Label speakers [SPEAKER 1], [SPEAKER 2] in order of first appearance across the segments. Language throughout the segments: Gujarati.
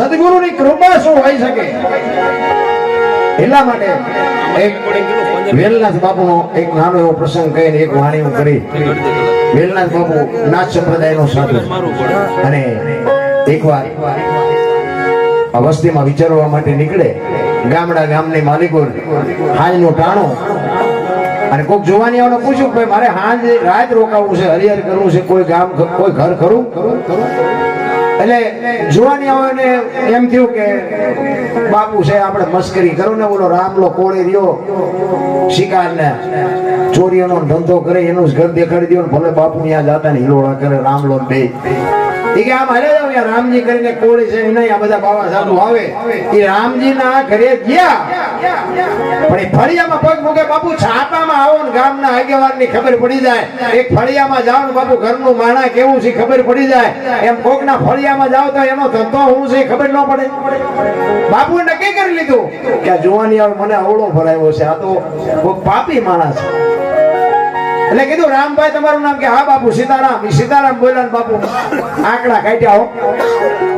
[SPEAKER 1] સદગુરુની કૃપા શું હોઈ શકે? એટલા માટે એક વેલનાથ બાપુનો એક નાનો એવો પ્રસંગ કહીને એક વાણી હું કરી. વેલનાથ બાપુ નાથ સંપ્રદાયનો સાધુ. અને એકવાર આ વસ્તીમાં વિચારવા માટે નીકળે, ગામડા ગામની માલિકો હાજનું ટાણો. અને કોઈક જોવાની જોવાનીઓને પૂછ્યું કે મારે હાંજ રાત રોકાવું છે, હરિહર કરવું છે, કોઈ ગામ, કોઈ ઘર ખરું ખરું ખરું? એટલે જોવાનીઓને એમ થયું કે બાપુ છે, આપણે મસ્કરી કરો ને બોલો રામલો કોળે રહ્યો શિકાર ને ચોરીઓનો ધંધો કરે, એનું જ ઘર દેખાડી દો ને ભલે બાપુ ત્યાં જતા ને હિલોળા કરે, રામલો ને બે. જાવ એ રામજી ના ઘરે ગયા. પણ એ ફળિયામાં પગ મૂકે આવો ને ગામના આગેવાનની ખબર પડી જાય. એક ફળિયામાં જાઓ ને, બાપુ, ઘરનું માણા કેવું છે ખબર પડી જાય. એમ કોકના ફળિયામાં જાવ તો એનો ધંધો હું છે ખબર ન પડે. બાપુ નક્કી કરી લીધું કે જુવાની મને અવળો ભરાયો છે. આ તો કોક પાપી માણસ છે. એટલે કીધું, રામભાઈ, તમારું નામ કે? હા, બાપુ, સીતારામ. સીતારામ બોલ્યા ને બાપુ, આંકડા કાઢ્યા હો.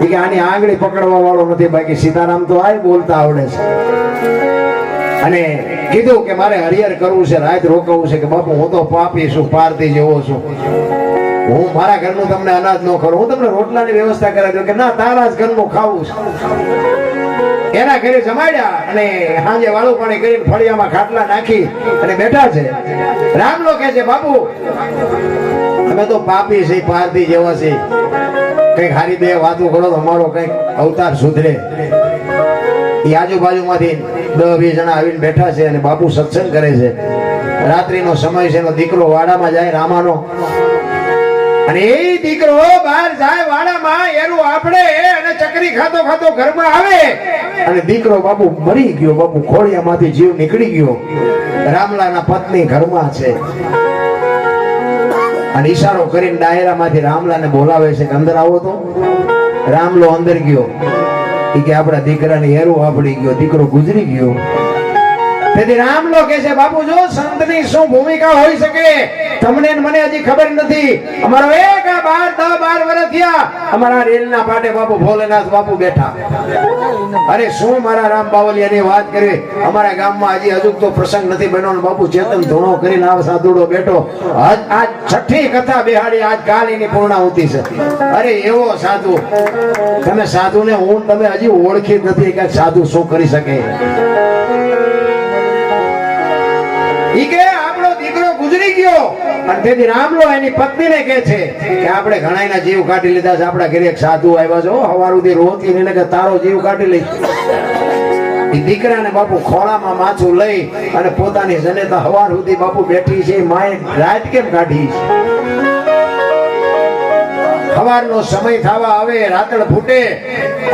[SPEAKER 1] કે, આની આંગળી પકડવા વાળો નથી, બાકી સીતારામ તો આય બોલતા આવડે છે. અને કીધું કે, મારે હરિયર કરવું છે, રાત રોકવું છે, કે બાપુ, હું તો પાપી છું પારતી જેવો છું. હું મારા ઘરનું તમને અનાજ ન કરું હું તમને રોટલાની વ્યવસ્થા કરાવી દઉં કે, ના, તારા જ ઘરનું ખાવું છે. એના ઘરે જમાડ્યા અને સાંજે વાળું પાણી કરીને ફળિયામાં ખાટલા નાખી અને બેઠા છે. રામલો કહે છે, બાપુ, અમે તો પાપી છે પારધી જેવા છે કંઈક હારી બે વાતો કરો અમારો કંઈક અવતાર સુધરે. એ આજુબાજુમાંથી દસ વીસ જણા આવીને બેઠા છે અને બાપુ સત્સંગ કરે છે. રાત્રિનો સમય છે, એનો દીકરો વાડામાં જાય, રામાનો. અને એ દીકરો બહાર જાય, વાડામાં એનું આપણે અને ખાતો ખાતો ઘરમાં આવે. અને દીકરો બાપુ મરી ગયો બાપુ ખોળિયામાંથી જીવ નીકળી ગયો. રામલાના પત્ની ઘરમાં છે. અને ઈશારો કરીને ડાયરામાંથી રામલાને બોલાવે છે કે, અંદર આવો તો. રામલો અંદર ગયો. કે, આપણા દીકરાને હેરું આપડી ગયો, દીકરો ગુજરી ગયો. તેથી રામલો કહે છે, બાપુ, જો સંતની શું ભૂમિકા હોઈ શકે? તમને મને હજી ખબર નથી. અમારો એક આ બાર દસ બાર વર્ષ થયા. અમારા રેલના પાટે બાપુ ભોલેનાથ બાપુ બેઠા. અરે, શું મારા રામ બાવલિયાની વાત કરી અમારા ગામમાં હજી હજુ તો પ્રસંગ નથી બન્યો બાપુ ચેતન ધૂણો કરીને આ સાધુડો બેઠો. આજ છઠ્ઠી કથા બેહાડી, આજ કાલીની પૂર્ણાહુતિ છે. અરે, એવો સાધુ. તમે સાધુને હું તમે હજી ઓળખી નથી કે સાધુ શું કરી શકે? ગયો. અને તેથી રામલો એની પત્નીને કહે છે કે આપણે ઘણાયના જીવ કાઢી લીધા છે. આપણા ઘરે એક સાધુ આવ્યા છે. હવાર સુધી રોતી એને કે તારો જીવ કાઢી લઈ દીકરાને બાપુ ખોળામાં માથું લઈ અને પોતાની જનેતા હવાર સુધી બાપુ બેઠી છે. માએ રાત કેમ કાઢી છે? સવારનો સમય થવા આવે, રાતળ ફૂટે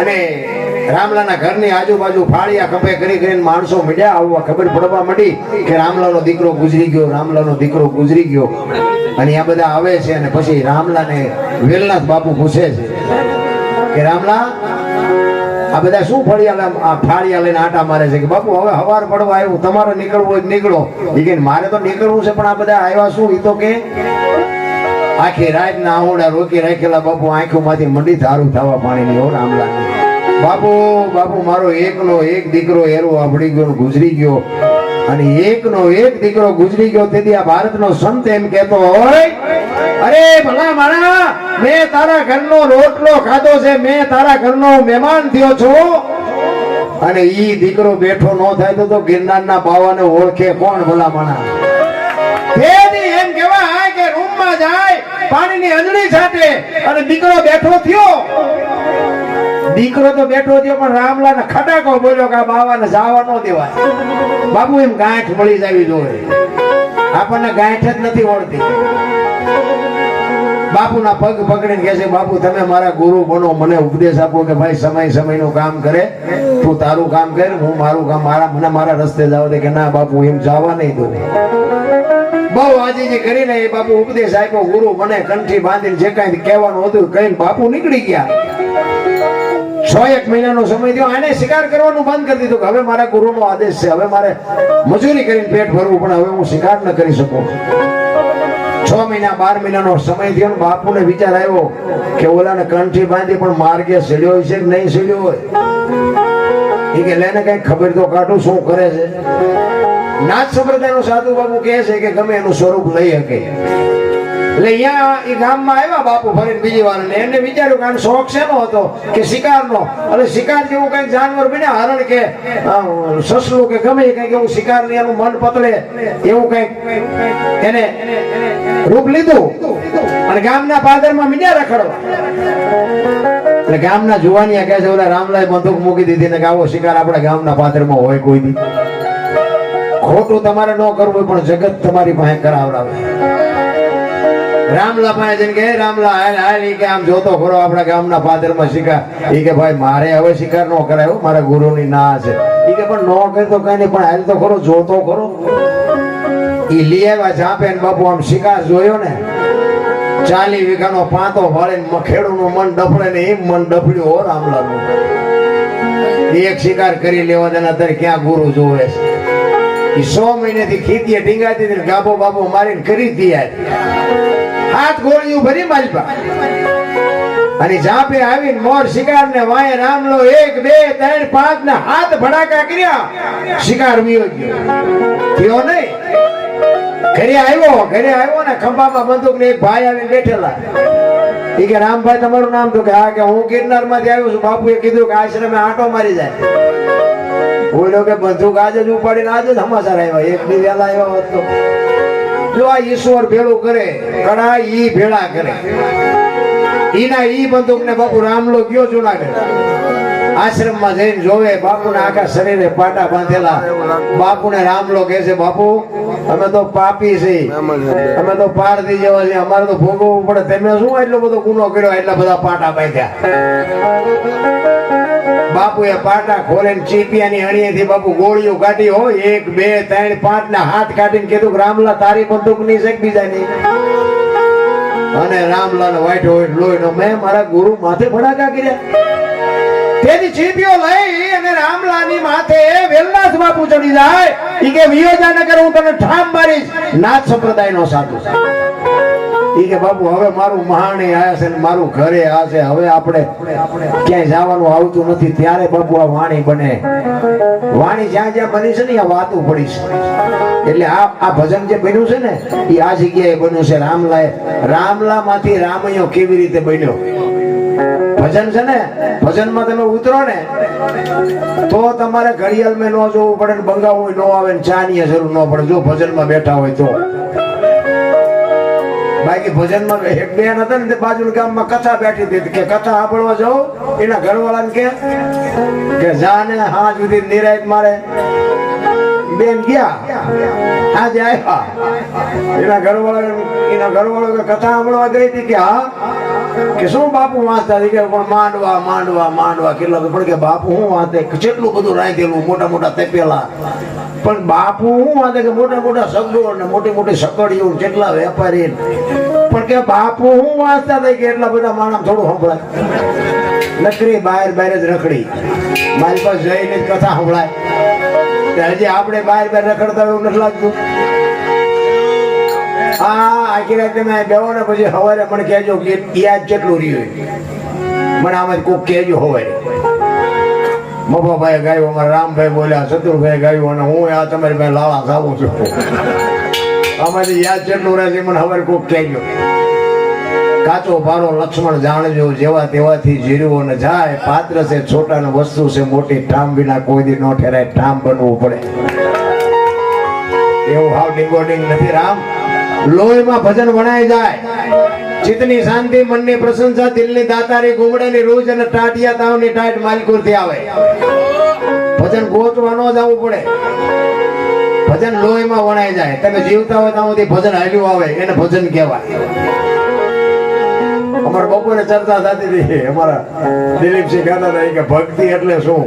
[SPEAKER 1] અને રામલાના ઘરની આજુબાજુ ફાળિયા ખભે કરી કરીને માણસો મળ્યા. આવવા ખબર પડવા મળી કે રામલાનો દીકરો ગુજરી ગયો, રામલાનો દીકરો ગુજરી ગયો. અને આ બધા આવે છે અને પછી રામલાને વેલનાથ બાપુ પૂછે છે કે રામલા, આ બધા શું ફળિયા આ ફાળિયા લઈને આટા મારે છે? કે બાપુ, હવે હવાર પડવા આવ્યું, તમારે નીકળવું હોય નીકળો. કે મારે તો નીકળવું છે, પણ આ બધા આવ્યા શું? એ તો કે આખી રાત ના આવડા રોકી રાખેલા બાપુ આંખો માંથી મંડી ધારું થવા પાણી ની હો રામલા. બાપુ બાપુ, મારો એકનો એક દીકરો એરો આપડી ગયો ગુજરી ગયો. અને એકનો એક દીકરો ગુજરી ગયો, તેથી આ ભારતનો સંત એમ કહેતો હોય. અરે ભલા મારા, મેં તારા ઘરનો રોટલો ખાધો છે, મેં તારા ઘરનો મહેમાન થયો છું. અને ઈ દીકરો બેઠો ન થાય તો ગિરનારના બાવાને ઓળખે કોણ ભલા માણા? તેથી એમ કહેવાય કે રૂમમાં જાય, પાણીની અંજળી સાથે અને દીકરો બેઠો થયો. દીકરો તો બેઠો થયો, પણ રામલાને ખટાકો બોલ્યો કે બાવા ને જવા ન દેવાય. બાબુ એમ ગાંઠ મળી જાવી. જોઈએ આપણને ગાંઠ જ નથી ઓળતી બાપુના પગ પકડીને કહે છે, બાપુ, તમે મારા ગુરુ બનો, મને ઉપદેશ આપો કે ભાઈ સમય સમયનું કામ કરે. તું તારું કામ કર, હું મારું કામ, મારા, મને મારા રસ્તે જાવ દે કે ના, બાપુ, એમ જવા નહીં દો. બહુ આજીજી કરીને એ બાપુ ઉપદેશ આપ્યો, ગુરુ મને કંઠી બાંધીને જે કાંઈ કહેવાનું હતું, કહીને બાપુ નીકળી ગયા. છ એક મહિનાનો સમય થયો, આને શિકાર કરવાનું બંધ કરી દીધું કે હવે મારા ગુરુનો આદેશ છે, હવે મારે મજૂરી કરીને પેટ ભરવું પણ હવે હું શિકાર ન કરી શકું. છ મહિના, બાર મહિનાનો સમય થયો ને બાપુને વિચાર આવ્યો કે ઓલાને કંઠી બાંધી પણ માર્ગે સીડ્યો હોય છે કે નહીં સીડ્યો હોય? એ કે લેને કઈ ખબર તો કાઢું શું કરે છે. નાથ સંપ્રદાયનો સાધુ બાપુ કહે છે કે ગમે એનું સ્વરૂપ લઈ શકે. એટલે અહીંયા એ ગામમાં આવ્યા બાપુ ફરીને બીજી વાર. ને એને વિચાર્યું કે આનો શોખ શેનો હતો? કે શિકારનો? એટલે શિકાર જેવું કંઈક જાનવર બને હરણ કે સસલું કે ગમે કંઈક એવું શિકાર એનું મન પતળે એવું કંઈક એને રૂપ લીધું. અને ગામના પાદરમાં મીડિયા રખડવા. એટલે ગામના જુવાનિયા કહે છે, ઓલા રામલાએ બંદૂક મૂકી દીધી ને આવો શિકાર આપણા ગામના પાદરમાં હોય કોઈ દી. ખોટું તમારે ન કરવું પણ જગત તમારી પાસે કરાવડાવે. રામલા પાસે જઈને કે "હે રામલા, હાલ હાલ એ કે આમ જોતો ખરો આપણા ગામના પાદરમાં શિકાર. એ કે, ભાઈ, મારે હવે શિકાર નો કરાય મારા ગુરુની ના છે. એ કે, પણ નો કરતો કઈ નહીં, પણ હાલ તો ખરો જોતો ખરો એ લઈ આવ્યા ને બાપુ, આમ શિકાર જોયો ને, ચાલી વીઘાનો પાંતો વાળીને ખેડૂનું મન ડફડે ને એમ મન ડફડ્યું હો રામલાનું એક શિકાર કરી લેવા દેના અત્યારે ક્યાં ગુરુ જોવે છે. એ સો મહિનેથી હતી ને ગાબો બાબો મારીને કરી તૈયાર હાથ ગોળીઓ ભરી માલપા. અને જાપે આવીને મોર શિકાર ને વાય રામલો એક, બે, ત્રણ પાંચ ને હાથ ભડાકા કર્યા. શિકાર વિયો ગયો. થયો નહીં. ઘરે આવ્યો ઘરે આવ્યો ને ખંભામાં બંદૂક ને એક ભાઈ આવીને બેઠેલા. એ કે, રામભાઈ, તમારું નામ તો કે, હા, કે હું ગિરનારમાંથી આવ્યો છું. બાપુએ કીધું કે, આશ્રમે આંટો મારી જાય. બોલ્યો કે, બંદૂક આજે જ ઉપાડીને આજે જ સમાચાર આવ્યા. એક બી વહેલા આવ્યા હોત જો આ ઈશ્વર ભેળું કરે, ઘણા ઈ ભેળા કરે. ઈના ઈ બંદૂક ને બાપુ રામલો ગયો જુનાગઢ. આશ્રમમાં જઈને જોવે બાપુના આખા શરીરે પાટા બાંધેલા. બાપુને રામલો કહે છે, બાપુ, અમે તો પાપી છે. અમે તો પારધી જેવા છે અમારે તો ભોગવવું પડે. તમે શું એટલો બધો ગુનો કર્યો? એટલા બધા પાટા બાંધ્યા. બાપુએ પાટા ખોલીને ચીપિયાની અણીએથી બાપુ ગોળીઓ કાઢી હો એક, બે, ત્રણ પાંચ ના હાથ કાઢીને કીધું રામલા, તારી બંદૂકની છે બીજાની? અને રામલાલ વાઈટ હોય, લોહી નો મેં મારા ગુરુ માથે ભડાકા કર્યા. તેથી ચીપીઓ લઈ અને રામલાની માથે વેલનાથ બાપુ ચડી જાય. ઈ કે, વિયોજાનગર હું તને ઠામ મારીશ. નાથ સંપ્રદાયનો સાધુ. ઈ કે બાપુ, હવે મારું મહાણી આયા છે મારું ઘરે આ છે. હવે આપણે ક્યાંય જવાનું આવતું નથી. ત્યારે બાપુ આ વાણી બને. વાણી જ્યાં જ્યાં બની છે ને આ વાતું પડી છે. એટલે આ આ ભજન જે બન્યું છે ને એ આ જગ્યાએ બન્યું છે. રામલાએ રામલા માંથી રામૈયો કેવી રીતે બન્યો? ભજન છે ને, ભજનમાં તમે ઉતરો ને, તો તમારે ઘડિયાળ મેં ન જોવું પડે ને બંગાવું ન આવે ને ચા ની જરૂર ન પડે. જો ભજનમાં બેઠા હોય તો. બાકી ભજનમાં એક બેન હતા ને, તે બાજુ ગામમાં કથા બેઠી હતી. કે કથા સાંભળવા જાઉં એના ઘરવાળાને કે કે જા ને હા સુધી નિરાયત મારે બેન ગયા. આજે આવ્યા એના ઘરવાળા એના ઘરવાળો કથા સાંભળવા ગઈ હતી કે હા કે શું બાપુ વાંચતા કે માંડવા માંડવા માંડવા. કેટલા પણ કે બાપુ હું વાંચે? કેટલું બધું રાંધેલું, મોટા મોટા તપેલા. પણ બાપુ હું વાંચે કે મોટા મોટા શબ્દો ને મોટી મોટી સકડીઓ કેટલા વેપારી પણ કે બાપુ હું વાંચતા થઈ કે એટલા બધા માણસ થોડું સંભળાય. નકરી બહાર બહાર જ રખડી. મારી પાસે જઈને કથા સંભળાય. હજી આપણે બહાર બહાર રખડતા એવું નથી લાગતું. હા, આખી રાતે મેં બેહો ને પછી સવારે પણ કહેજો કે યાદ કેટલું રહ્યું મને આમાં કોક કહેજો સવારે મફાભાઈ ગાયું, અમારા રામભાઈ બોલ્યા શત્રુભાઈ ગાયું અને હું આ તમારી પાસે લાળા ખાવું છું. અમારી યાદ કેટલું રહેશે મને હવે કોક કહેજો. કાચો પારો લક્ષ્મણ જાણજો, જેવા તેવાથી જીરવો ને જાય. પાત્ર છે, છોટા ને વસ્તુ છે, મોટી ઠામ વિના કોઈ દી નો ઠેરાય. ઠામ બનવું પડે. એવું હાવ ડિંગોડિંગ નથી, રામ. લોહીમાં ભજન વણાઈ જાય. ચિતની શાંતિ, મનની પ્રશંસા, દિલની દાતારી, ઘૂમડાની રોજ અને ટાટિયા તાવની ટાટ માલકુરથી આવે. ભજન ગોતવા ન જવું પડે. ભજન લોહીમાં વણાઈ જાય. તમે જીવતા હોય ત્યાં સુધી ભજન હાલ્યું આવે, એને ભજન કહેવાય. અમારા બપોરે ચર્ચા થતી હતી. અમારા દિલીપસિંહ કહેતા હતા કે ભક્તિ એટલે શું?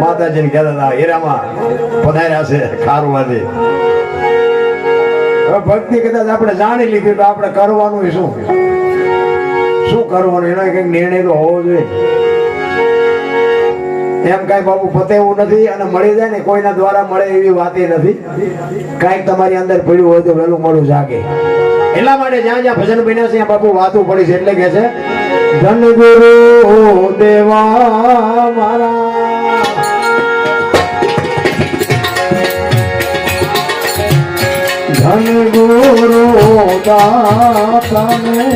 [SPEAKER 1] માતાજીને કહેતા હતા, હીરામાં પધાર્યા છે ખારવાથી ભક્તિ કદાચ આપણે જાણી લીધી તો આપણે કરવાનું શું શું કરવાનું? એનો કંઈક નિર્ણય તો હોવો જોઈએ. એમ કાંઈ બાપુ પતે એવું નથી અને મળી જાય ને કોઈના દ્વારા મળે એવી વાત નથી. કાંઈક તમારી અંદર પડ્યું હોય તો વહેલું મોડું જાગે. એટલા માટે જ્યાં જ્યાં ભજન બન્યા છે ત્યાં બાપુ વાતો પડી છે એટલે કે છે ધન ગુરુ દેવા મારા ધન ગુરુ દાતાને.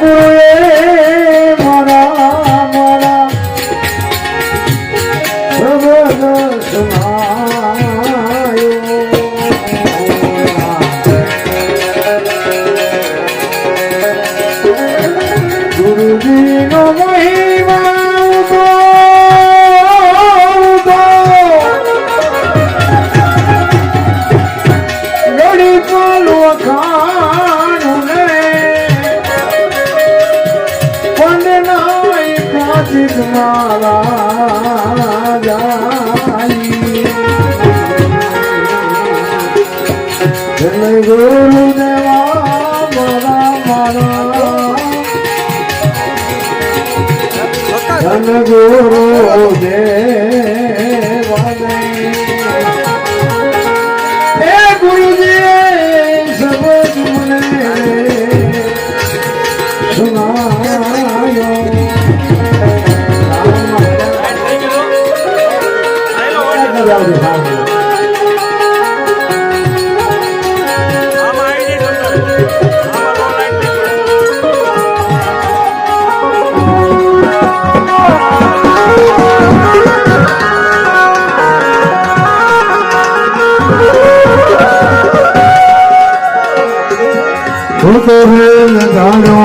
[SPEAKER 1] ગુરુએ ગુરુ દેવાને હું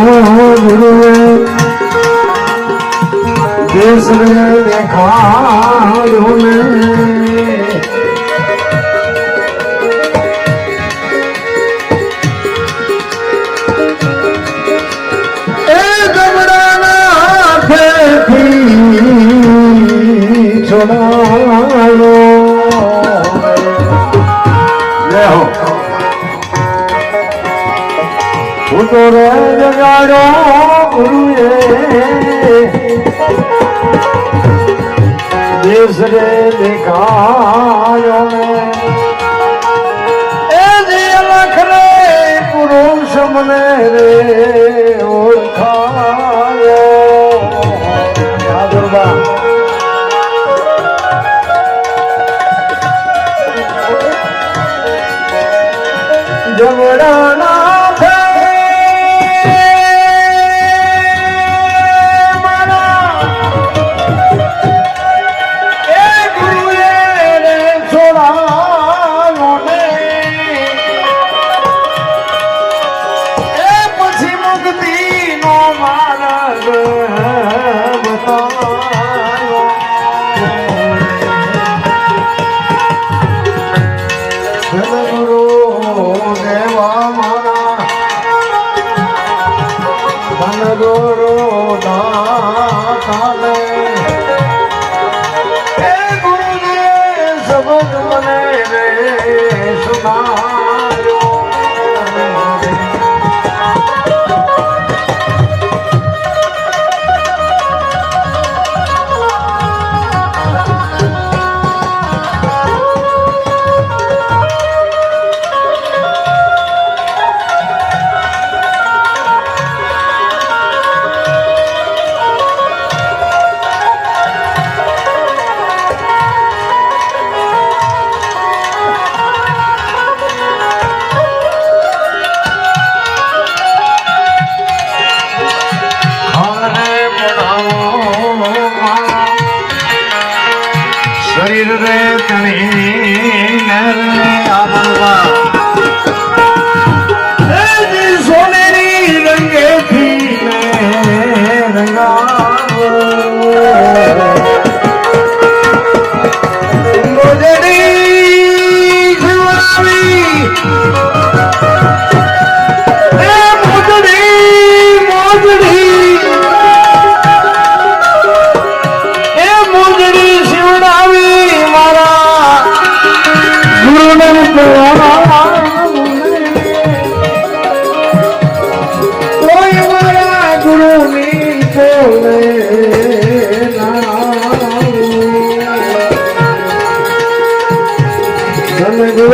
[SPEAKER 1] રે જગાડો ગુરુએ. દેશ રે દેખાયો માર્ગ બતાવ્યો સદગુરુ દેવા મારા સદગુરુ દાતાને હે ગુરુજી સબદ મને રે સુનાયો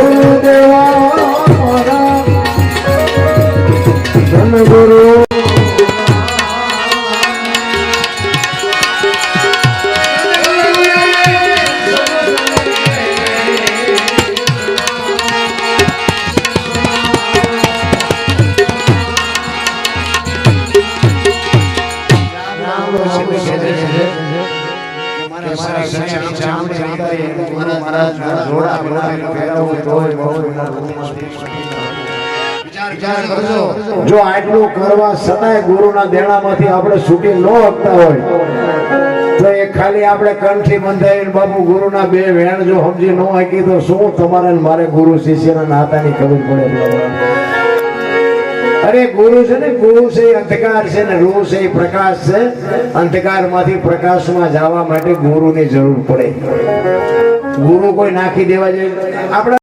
[SPEAKER 1] ધન જો આટલું કરવા છતાંય ગુરુના દેણામાંથી આપણે છૂટી ન શકતા હોય તો એ ખાલી આપણે કંઠી બંધાઈને બાપુ ગુરુના બે વેણ જો સમજી ન હાકી તો શું તમારે મારે ગુરુ શિષ્યના નાતાની ખબર પડે અરે ગુરુ છે ને ગુરુ છે અંધકાર છે ને રૂ છે પ્રકાશ છે. અંધકારમાંથી પ્રકાશમાં જવા માટે ગુરુની જરૂર પડે. ગુરુ કોઈ નાખી દેવા જોઈએ. આપણે